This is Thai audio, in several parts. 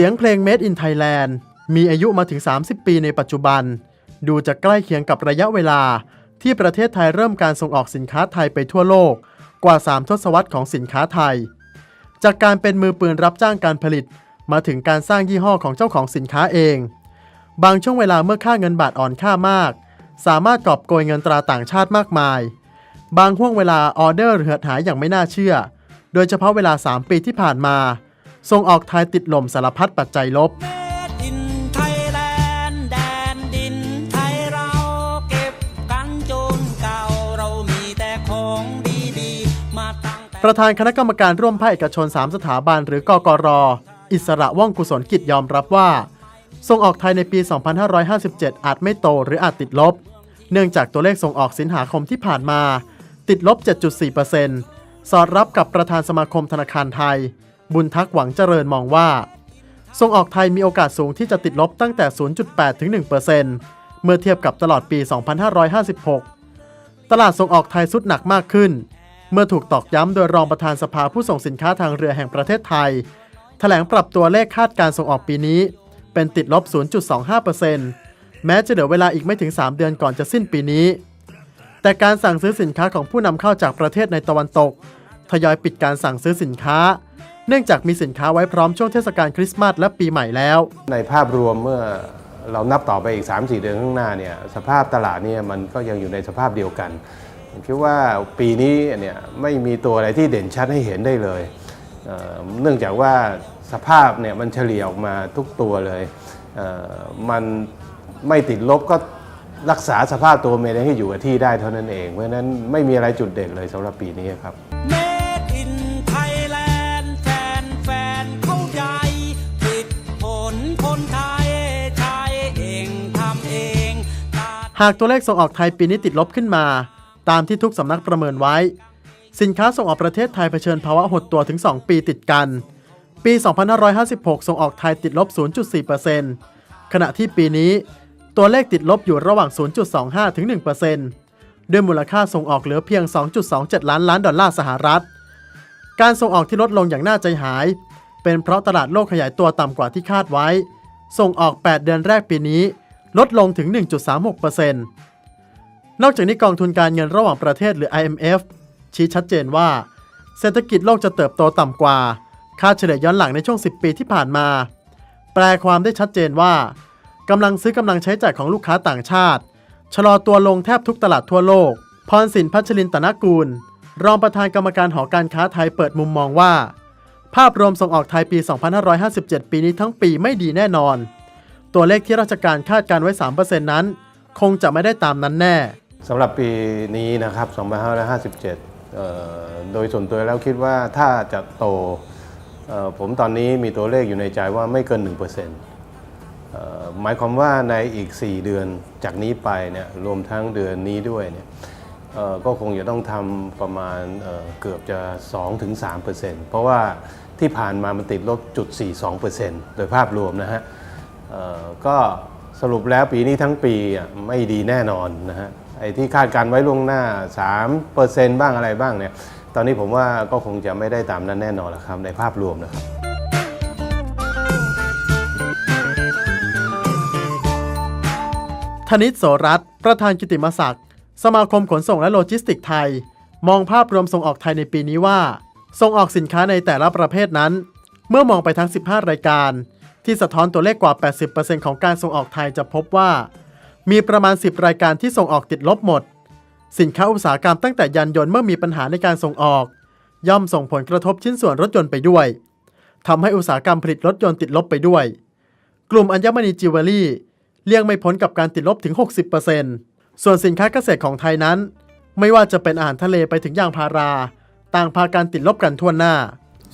สียงเพลง Made in Thailand มีอายุมาถึง 30 ปีในปัจจุบัน ดูจะใกล้เคียงกับระยะเวลา ที่ประเทศไทยเริ่มการส่งออกสินค้าไทยไปทั่วโลก กว่า 3 ทศวรรษของสินค้าไทย จากการเป็นมือปืนรับจ้างการผลิต มาถึงการสร้างยี่ห้อของเจ้าของสินค้าเอง บางช่วงเวลาเมื่อค่าเงินบาทอ่อนค่ามาก สามารถกอบโกยเงินตราต่างชาติมากมาย บางห่วงเวลาออเดอร์เหือดหายอย่างไม่น่าเชื่อ โดยเฉพาะเวลา 3 ปีที่ผ่านมา ส่งออกไทยติดลมสารพัดปัจจัยลบ Made in Thailand แดนดินไทยเราเก็บกันจนเก่าเรามีแต่ของดีๆมาตั้งแต่ประธานคณะกรรมการร่วมภาคเอกชน 3 สถาบันหรือกกรอิสระว่องกุศลกิจยอมรับว่าส่งออกไทยในปี 2557 อาจไม่โตหรืออาจติดลบ เนื่องจากตัวเลขส่งออกสินหาคมที่ผ่านมา ติดลบ 7.4%สอดรับกับประธานสมาคมธนาคารไทย บุญทักษ์หวังเจริญมองว่า ส่งออกไทยมีโอกาสสูงที่จะติดลบตั้งแต่ 0.8 ถึง 1%เมื่อเทียบกับตลอดปี 2556 ตลาดส่งออกไทยสุดหนักมากขึ้น เมื่อถูกตอกย้ำโดยรองประธานสภาผู้ส่งสินค้าทางเรือแห่งประเทศไทยแถลงปรับตัวเลขคาดการส่งออกปีนี้ เป็นติดลบ 0.25%แม้จะเหลือเวลาอีกไม่ถึง 3 เดือนก่อนจะสิ้นปีนี้แต่การสั่งซื้อสินค้าของผู้นำเข้าจากประเทศในตะวันตก ทยอยปิดการสั่งซื้อสินค้า เนื่องจากมีสินค้าไว้พร้อมช่วงเทศกาลคริสต์มาสและปีใหม่แล้ว ในภาพรวมเมื่อเรานับต่อไปอีก 3-4 เดือนข้างหน้าเนี่ยสภาพตลาดเนี่ยมันก็ยังอยู่ในสภาพเดียวกันผมคิดว่าปีนี้เนี่ยไม่มีตัวอะไรที่เด่นชัดให้เห็นได้เลยเเนื่องจากว่าสภาพเนี่ยมันเฉลี่ยออกมาทุกตัวเลยเมันไม่ติดลบก็รักษาสภาพตัวเมนให้อยู่กับที่ได้เท่านั้นเอง เพราะฉะนั้นไม่มีอะไรจุดเด่นเลยสำหรับปีนี้ครับ หากตัวเลขส่งออกไทยปีนี้ติดลบขึ้นมา ตามที่ทุกสำนักประเมินไว้ สินค้าส่งออกประเทศไทยเผชิญภาวะหดตัวถึง 2 ปีติดกัน ปี 2556 ส่งออกไทยติดลบ 0.4%ขณะที่ปีนี้ ตัวเลขติดลบอยู่ระหว่าง 0.25 ถึง 1%ด้วยมูลค่าส่งออกเหลือเพียง 2.27 ล้านล้านดอลลาร์สหรัฐ การส่งออกที่ลดลงอย่างน่าใจหาย เป็นเพราะตลาดโลกขยายตัวต่ำกว่าที่คาดไว้ ส่งออก 8 เดือนแรกปีนี้ ลดลงถึง 1.36%นอกจากนี้กองทุนการเงินระหว่างประเทศหรือ IMF ชี้ชัดเจนว่า เศรษฐกิจโลกจะเติบโตต่ำกว่า ค่าเฉลี่ยย้อนหลังในช่วง 10 ปีที่ผ่านมา แปลความได้ชัดเจนว่ากำลังซื้อกำลังใช้จ่ายของลูกค้าต่างชาติ ชะลอตัวลงแทบทุกตลาดทั่วโลก พรสินพัชรินตนกูล รองประธานกรรมการหอการค้าไทยเปิดมุมมองว่า ภาพรวมส่งออกไทยปี 2557 ปีนี้ทั้งปีไม่ดีแน่นอน ตัวเลขที่ราชการคาดการไว้ 3%นั้น คงจะไม่ได้ตามนั้นแน่สำหรับปีนี้นะครับ 2557เอ่อโดยส่วนตัวแล้วคิดว่าถ้าจะโต ผมตอนนี้มีตัวเลขอยู่ในใจว่าไม่เกิน1%เอ่อหมายความว่าในอีก 4 เดือนจากนี้ไปเนี่ยรวมทั้งเดือนนี้ด้วยเนี่ยก็คงจะต้องทำประมาณเอ่อเกือบจะ 2-3%เพราะว่าที่ผ่านมามันติดลบจุด 42%โดยภาพรวมนะฮะ ก็สรุปแล้วปีนี้ทั้งปีไม่ดีแน่นอนนะฮะไอ้ที่คาดการไว้ล่วงหน้า 3%บ้างอะไรบ้างเนี่ยตอนนี้ผมว่าก็คงจะไม่ได้ตามนั้นแน่นอนแล้วครับในภาพรวมนะครับธนิตโสรัตประธานกิตติมศักดิ์สมาคมขนส่งและโลจิสติกส์ไทย มองภาพรวมส่งออกไทยในปีนี้ว่า ส่งออกสินค้าในแต่ละประเภทนั้น เมื่อมองไปทั้ง 15 รายการ ที่สะท้อนตัวเลขกว่า 80%ของการส่งออกไทยจะพบว่า มีประมาณ 10 รายการที่ส่งออกติดลบหมด สินค้าอุตสาหกรรมตั้งแต่ยานยนต์เมื่อมีปัญหาในการส่งออก ย่อมส่งผลกระทบชิ้นส่วนรถยนต์ไปด้วยทำให้อุตสาหกรรมผลิตรถยนต์ติดลบไปด้วย กลุ่มอัญมณีจิวเวลรี่เลี่ยงไม่พ้นกับการติดลบถึง 60%ส่วนสินค้าเกษตรของไทยนั้น ไม่ว่าจะเป็นอาหารทะเลไปถึงยางพารา ต่างพาการติดลบกันทั่วหน้า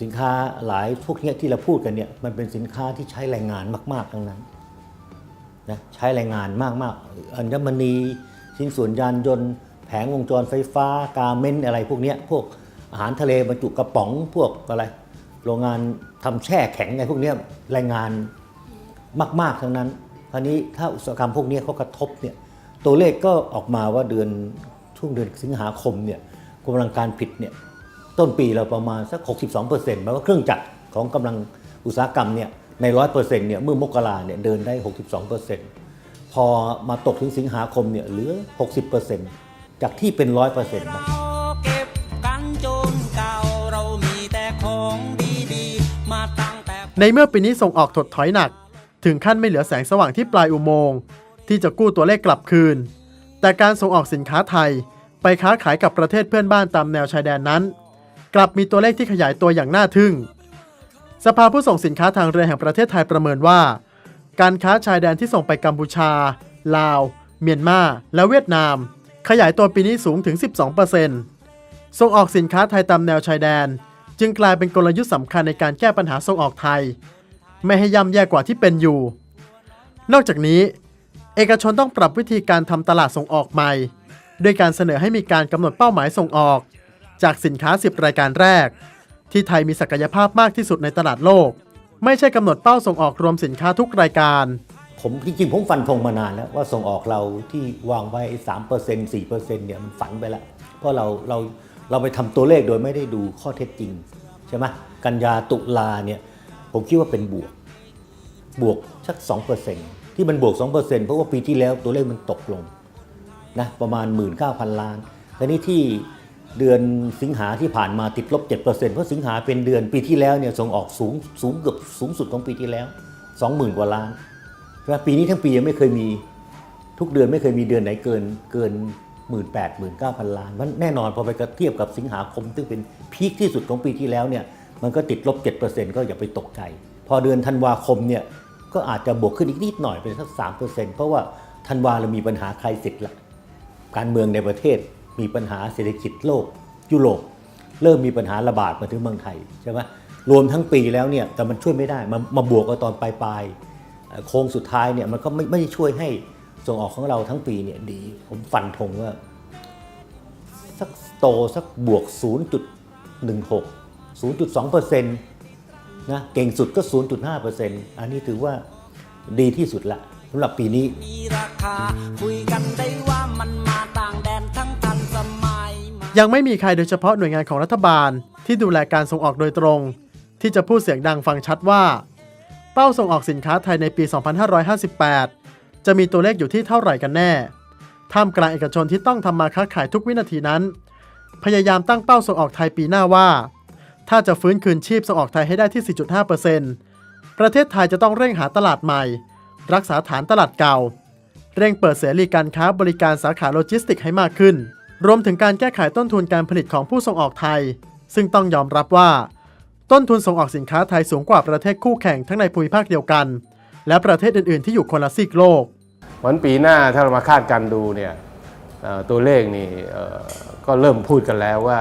สินค้าหลายพวกนี้ที่เราพูดกันเนี่ยมันเป็นสินค้าที่ใช้แรงงานมากๆทั้งนั้นนะใช้แรงงานมากๆอัญมณีชิ้นส่วนยานยนต์ แผงวงจรไฟฟ้า กาเมนอะไรพวกนี้พวกอาหารทะเลบรรจุกระป๋องพวกอะไรโรงงานทำแช่แข็งไงพวกนี้แรงงานมาก ๆทั้งนั้นคราวนี้ถ้าอุตสาหกรรมพวกนี้เขากระทบเนี่ยตัวเลขก็ออกมาว่าเดือนช่วงเดือนสิงหาคมเนี่ยกำลังการผลิตเนี่ย ต้นปีเราประมาณสัก 62%หมายว่าเครื่องจักรของกำลังอุตสาหกรรมเนี่ยในร้อยเปอร์เซ็นต์เนี่ยเมื่อมกราเนี่ยเดินได้ 62เปอร์เซ็นต์พอมาตกถึงสิงหาคมเนี่ยเหลือ 60เปอร์เซ็นต์จากที่เป็นร้อยเปอร์เซ็นต์นะในเมื่อปีนี้ส่งออกถดถอยหนัก ถึงขั้นไม่เหลือแสงสว่างที่ปลายอุโมงค์ที่จะกู้ตัวเลขกลับคืน แต่การส่งออกสินค้าไทยไปค้าขายกับประเทศเพื่อนบ้านตามแนวชายแดนนั้น กลับมีตัวเลขที่ขยายตัวอย่างน่าทึ่ง สภาผู้ส่งสินค้าทางเรือแห่งประเทศไทยประเมินว่า การค้าชายแดนที่ส่งไปกัมพูชา ลาว เมียนมา และเวียดนาม ขยายตัวปีนี้สูงถึง 12%ส่งออกสินค้าไทยตามแนวชายแดน จึงกลายเป็นกลยุทธ์สำคัญในการแก้ปัญหาส่งออกไทย ไม่ให้ย่ำแย่กว่าที่เป็นอยู่ นอกจากนี้ เอกชนต้องปรับวิธีการทำตลาดส่งออกใหม่ ด้วยการเสนอให้มีการกำหนดเป้าหมายส่งออก จากสินค้า 10 รายการแรก ที่ไทยมีศักยภาพมากที่สุดในตลาดโลก ไม่ใช่กำหนดเป้าส่งออกรวมสินค้าทุกรายการ ผมจริงๆผมฟันธงมานานแล้วว่าส่งออกเราที่วางไว้สามเปอร์เซ็นต์สี่เปอร์เซ็นต์เนี่ยมันฝันไปแล้ว เพราะเราเราเราไปทำตัวเลขโดยไม่ได้ดูข้อเท็จจริง ใช่ไหมกันยาตุลาเนี่ยผมคิดว่าเป็นบวก บวกสัก2%เปอร์เซ็นต์ที่มันบวก2%เปอร์เซ็นต์เพราะว่าปีที่แล้วตัวเลขมันตกลงนะประมาณ 19,000 ล้านแต่นี้ที่ เดือนสิงหาที่ผ่านมาติดลบ 7%เพราะสิงหาเป็นเดือนปีที่แล้วเนี่ยส่งออกสูงสูงเกือบสูงสุดของปีที่แล้ว 20,000 กว่าล้านใช่ปีนี้ทั้งปียังไม่เคยมีทุกเดือนไม่เคยมีเดือนไหนเกินเกินหมื่นแปดหมื่นเก้าพันล้านมันแน่นอนพอไปเทียบกับสิงหาคม ซึ่งเป็นพีคที่สุดของปีที่แล้วเนี่ยมันก็ติดลบ 7%ก็อย่าไปตกใจ พอเดือนธันวาคมเนี่ยก็อาจจะบวกขึ้นอีกนิดหน่อยเป็นสักสามเปอร์เซ็นต์เพราะว่าธันวาเรามีปัญหาใครสิทธิ์ละการเมืองในประเทศ มีปัญหาเศรษฐกิจโลกยุโรปเริ่มมีปัญหาระบาดมาถึงเมืองไทยใช่ไหมรวมทั้งปีแล้วเนี่ยแต่มันช่วยไม่ได้มามาบวกกันตอนปลายปลายโค้งสุดท้ายเนี่ยมันก็ไม่ไม่ช่วยให้ส่งออกของเราทั้งปีเนี่ยดี ผมฟันธงว่าสักโตสักบวก 0.16 0.2เปอร์เซ็นต์นะเก่งสุดก็ 0.5เปอร์เซ็นต์อันนี้ถือว่าดีที่สุดละสำหรับปีนี้มีราคาคุยกันได้ว่ามันมาต่างแด ยังไม่มีใครโดยเฉพาะหน่วยงานของรัฐบาล ที่ดูแลการส่งออกโดยตรง ที่จะพูดเสียงดังฟังชัดว่า เป้าส่งออกสินค้าไทยในปี 2558 จะมีตัวเลขอยู่ที่เท่าไหร่กันแน่ ท่ามกลางเอกชนที่ต้องทำมาค้าขายทุกวินาทีนั้น พยายามตั้งเป้าส่งออกไทยปีหน้าว่า ถ้าจะฟื้นคืนชีพส่งออกไทยให้ได้ที่ 4.5%ประเทศไทยจะต้องเร่งหาตลาดใหม่ รักษาฐานตลาดเก่า เร่งเปิดเสรีการค้าบริการสาขาโลจิสติกส์ให้มากขึ้น รวมถึงการแก้ไขต้นทุนการผลิตของผู้ส่งออกไทย ซึ่งต้องยอมรับว่า ต้นทุนส่งออกสินค้าไทยสูงกว่าประเทศคู่แข่งทั้งในภูมิภาคเดียวกัน และประเทศอื่น ๆ ที่อยู่คนละซีกโลกวันปีหน้าถ้าเรามาคาดการดูเนี่ยตัวเลขนี่ก็เริ่มพูดกันแล้วว่า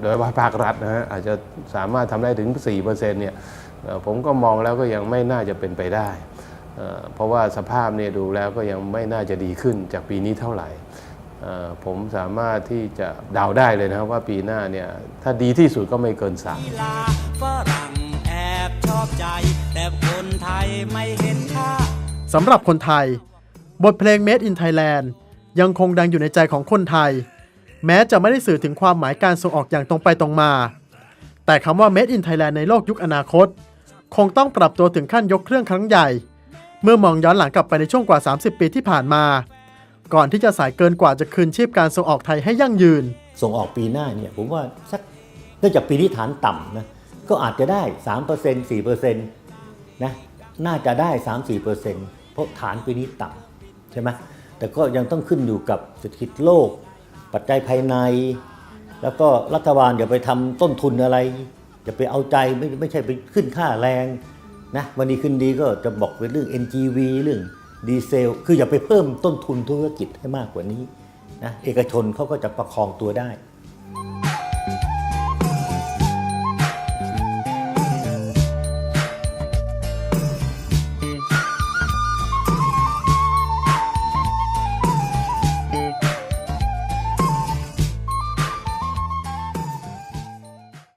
โดยเฉพาภาครัฐนะฮะอาจจะสามารถทำได้ถึง 4%เนี่ยเอ่อผมก็มองแล้วก็ยังไม่น่าจะเป็นไปได้ เพราะว่าสภาพเนี่ยดูแล้วก็ยังไม่น่าจะดีขึ้นจากปีนี้เท่าไหร่ ผมสามารถที่จะเดาได้เลยนะครับว่าปีหน้าเนี่ย ถ้าดีที่สุดก็ไม่เกิน3กีฬาฝรั่งแอบชอบใจแต่คนไทยไม่เห็นค่าสำหรับคนไทย บทเพลง Made in Thailand ยังคงดังอยู่ในใจของคนไทย แม้จะไม่ได้สื่อถึงความหมายการส่งออกอย่างตรงไปตรงมา แต่คำว่า Made in Thailand ในโลกยุคอนาคต คงต้องปรับตัวถึงขั้นยกเครื่องครั้งใหญ่ เมื่อมองย้อนหลังกลับไปในช่วงกว่า 30 ปีที่ผ่านมา ก่อนที่จะสายเกินกว่าจะคืนชีพการส่งออกไทยให้ยั่งยืน ส่งออกปีหน้าเนี่ยผมว่าสักเนื่องจากปีนี้ฐานต่ำนะก็อาจจะได้ 3% 4%นะน่าจะได้ 3-4%เพราะฐานปีนี้ต่ำใช่ไหมแต่ก็ยังต้องขึ้นอยู่กับเศรษฐกิจโลก ปัจจัยภายใน แล้วก็รัฐบาลอย่าไปทำต้นทุนอะไร อย่าไปเอาใจไม่ไม่ใช่ไปขึ้นค่าแรงนะวันนี้ขึ้นดีก็จะบอกเป็นเรื่อง NGV เรื่อง ดีเซล คืออย่าไปเพิ่มต้นทุนธุรกิจให้มากกว่านี้นะเอกชนเขาก็จะประคองตัวได้